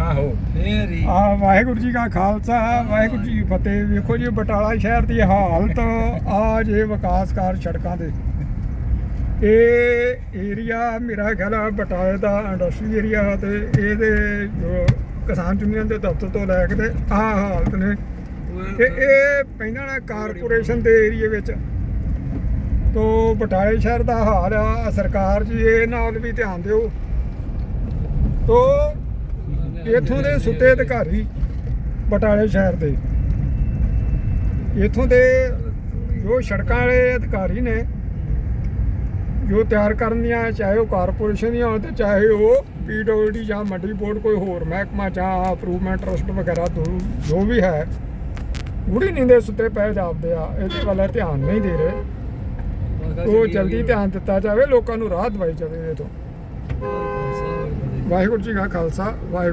ਆਹੋ। ਫੇਰ ਹੀ। ਆ ਵਾਹਿਗੁਰੂ ਜੀ ਕਾ ਖਾਲਸਾ ਵਾਹਿਗੁਰੂ ਜੀ ਕੀ ਫਤਿਹ। ਵੇਖੋ ਜੀ ਬਟਾਲਾ ਸ਼ਹਿਰ ਦੀ ਹਾਲਤ ਆ ਜੇ ਵਿਕਾਸ ਕਾਰ ਸੜਕਾਂ ਦੇ। ਇਹ ਏਰੀਆ ਮੇਰਾ ਖਿਆਲ ਆ ਬਟਾਲੇ ਦਾ ਇੰਡਸਟਰੀ ਏਰੀਆ ਤੇ ਇਹਦੇ ਕਿਸਾਨ ਯੂਨੀਅਨ ਦੇ ਦਫ਼ਤਰ ਤੋਂ ਲੈ ਕੇ ਤੇ ਆਹ ਹਾਲਤ ਨੇ। ਤੇ ਇਹ ਪੈਂਦਾ ਨਾ ਕਾਰਪੋਰੇਸ਼ਨ ਦੇ ਏਰੀਏ ਵਿੱਚ। ਤੋ ਬਟਾਲੇ ਸ਼ਹਿਰ ਦਾ ਹਾਲ ਆ ਸਰਕਾਰ ਜੀ ਇਹ ਨਾਲ ਵੀ ਧਿਆਨ ਦਿਓ। ਤੋ ਇਥੋਂ ਦੇ ਸੁੱਤੇ ਅਧਿਕਾਰੀ ਬਟਾਲੇ ਸ਼ਹਿਰ ਦੇ। ਇੱਥੋਂ ਦੇ ਜੋ ਸੜਕਾਂ ਵਾਲੇ ਅਧਿਕਾਰੀ ਨੇ, ਜੋ ਤਿਆਰ ਕਰਨ ਦੀਆਂ, ਚਾਹੇ ਉਹ ਕਾਰਪੋਰੇਸ਼ਨ ਦੀਆਂ ਹੋਣ ਤੇ ਚਾਹੇ ਉਹ ਪੀਡਬਲਡੀ ਜਾਂ ਮੰਡੀ ਬੋਰਡ ਕੋਈ ਹੋਰ, ਮਹਿਕਮਾ ਜਾਂ ਅਪਰੂਵਮੈਂਟ ਟਰਸਟ ਵਗੈਰਾ ਤੋਂ ਜੋ ਵੀ ਹੈ ਗੂੜੀ ਨੀਂਦੇ ਸੁੱਤੇ ਪਏ ਜਾਪਦੇ ਆ, ਇਹਦੇ ਵੱਲ ਧਿਆਨ ਨਹੀਂ ਦੇ ਰਹੇ। ਉਹ ਜਲਦੀ ਧਿਆਨ ਦਿੱਤਾ ਜਾਵੇ, ਲੋਕਾਂ ਨੂੰ ਰਾਹ ਦਵਾਈ ਜਾਵੇ ਇਹ ਤੋਂ। ਵਾਹਿਗੁਰੂ ਜੀ ਕਾ ਖਾਲਸਾ, ਵਾਹਿਗੁਰੂ